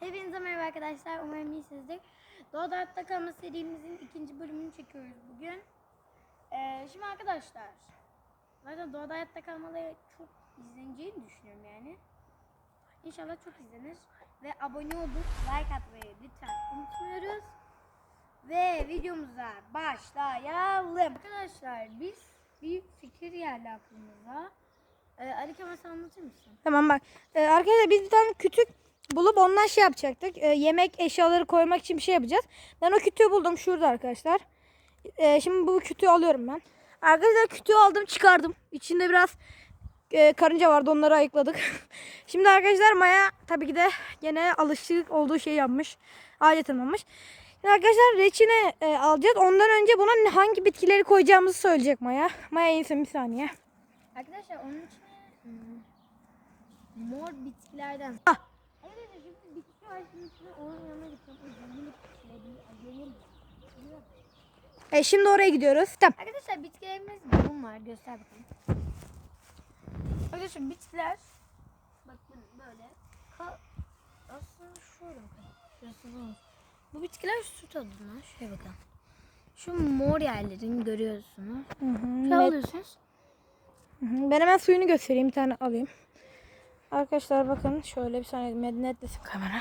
Hepinize merhaba arkadaşlar. Umarım iyisinizdir. Doğada Hayatta Kalma serimizin ikinci bölümünü çekiyoruz bugün. Ee, şimdi arkadaşlar. Zaten Doğada Hayatta Kalmaları çok izleneceğini düşünüyorum yani. İnşallah çok izlenir. Ve abone olup like atmayı lütfen unutmuyoruz. Ve videomuza başlayalım. Arkadaşlar biz bir fikir geldi aklımıza. Ee, Ali Kemal sen anlatır mısın? Tamam bak. Ee, arkadaşlar biz bir tane kütük bulup ondan şey yapacaktık. Ee, yemek eşyaları koymak için bir şey yapacağız. Ben o kütüğü buldum şurada arkadaşlar. Ee, şimdi bu kütüğü alıyorum ben. Arkadaşlar kütüğü aldım çıkardım. İçinde biraz e, karınca vardı onları ayıkladık. şimdi arkadaşlar Maya tabii ki de gene alışık olduğu şeyi yapmış. Alet tırmanmış. Şimdi arkadaşlar reçine e, alacağız. Ondan önce buna hangi bitkileri koyacağımızı söyleyecek Maya. Maya insin bir saniye. Arkadaşlar onun içine hmm, mor bitkilerden. Ah. Onun yanına gideceğim. O. E, şimdi oraya gidiyoruz. Tamam. Arkadaşlar bitkilerimiz bunlar. Göster bakalım. Arkadaşlar bitkiler bakın böyle ka aslında şöyle bakın. Şurası bu. Bu bitkiler su tadında. Şöyle bakın. Şu mor yerlerini görüyorsunuz. Hı hı, Şöyle alıyorsunuz. Hı hı. Ben hemen suyunu göstereyim. Bir tane alayım. Arkadaşlar bakın şöyle bir saniye netlesin kamera.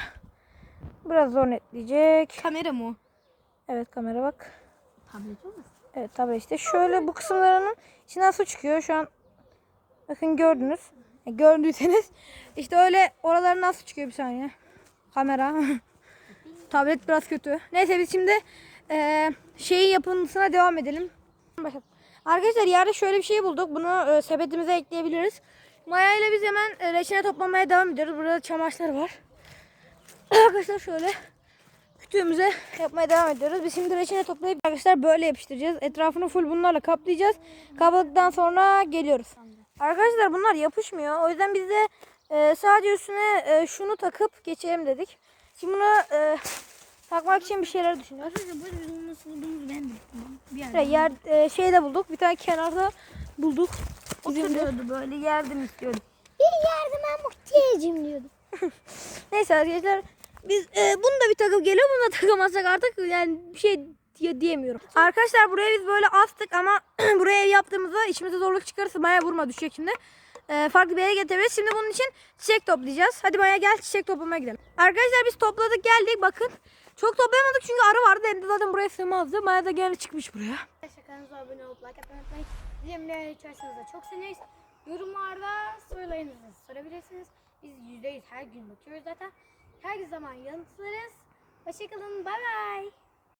Biraz zor netleyecek. Kamera mı? Evet kamera bak. Tablet olmasın? Evet tabii işte şöyle bu kısımlarının içinden su çıkıyor. Şu an bakın gördünüz. E, gördüyseniz işte öyle oralarından su çıkıyor bir saniye. Kamera. Tablet biraz kötü. Neyse biz şimdi e, şeyin yapımına devam edelim. Arkadaşlar yerde şöyle bir şey bulduk. Bunu e, sepetimize ekleyebiliriz. Maya ile biz hemen e, reçine toplamaya devam ediyoruz. Burada çamaşırlar var. Arkadaşlar şöyle kütüğümüze yapmaya devam ediyoruz. Biz şimdi reçine toplayıp arkadaşlar böyle yapıştıracağız. Etrafını full bunlarla kaplayacağız. Kapladıktan sonra geliyoruz. Arkadaşlar bunlar yapışmıyor. O yüzden biz de e, sadece üstüne e, şunu takıp geçelim dedik. Şimdi bunu e, takmak için bir şeyler düşünüyoruz. Arkadaşlar böyle onu nasıl bulduğumuzu ben de. Bir yer e, şeyde bulduk. Bir tane kenarda bulduk. Bizim de- Oturuyordu böyle yardım istiyordu. Bir yardıma muhtacım diyordu. Neyse arkadaşlar biz e, bunu da bir takıp geliyor. Bunu da takamazsak artık yani bir şey diye, diyemiyorum. Arkadaşlar buraya biz böyle astık ama buraya ev yaptığımızda içimize zorluk çıkarırsa Maya vurma düşecek şimdi. E, farklı bir yere getirebiliriz. Şimdi bunun için çiçek toplayacağız. Hadi Maya gel çiçek toplamaya gidelim. Arkadaşlar biz topladık geldik bakın. Çok toplayamadık çünkü arı vardı. Hem de zaten buraya sığmazdı. Maya da gene çıkmış buraya. Kanalımıza abone olup like atmayı unutmayın. Bizimle içerisiniz de çok seviniriz. Yorumlarda sorularınızı sorabilirsiniz. Biz %100 her gün bakıyoruz zaten. Her zaman yanıtlarız. Hoşçakalın. Bay bay.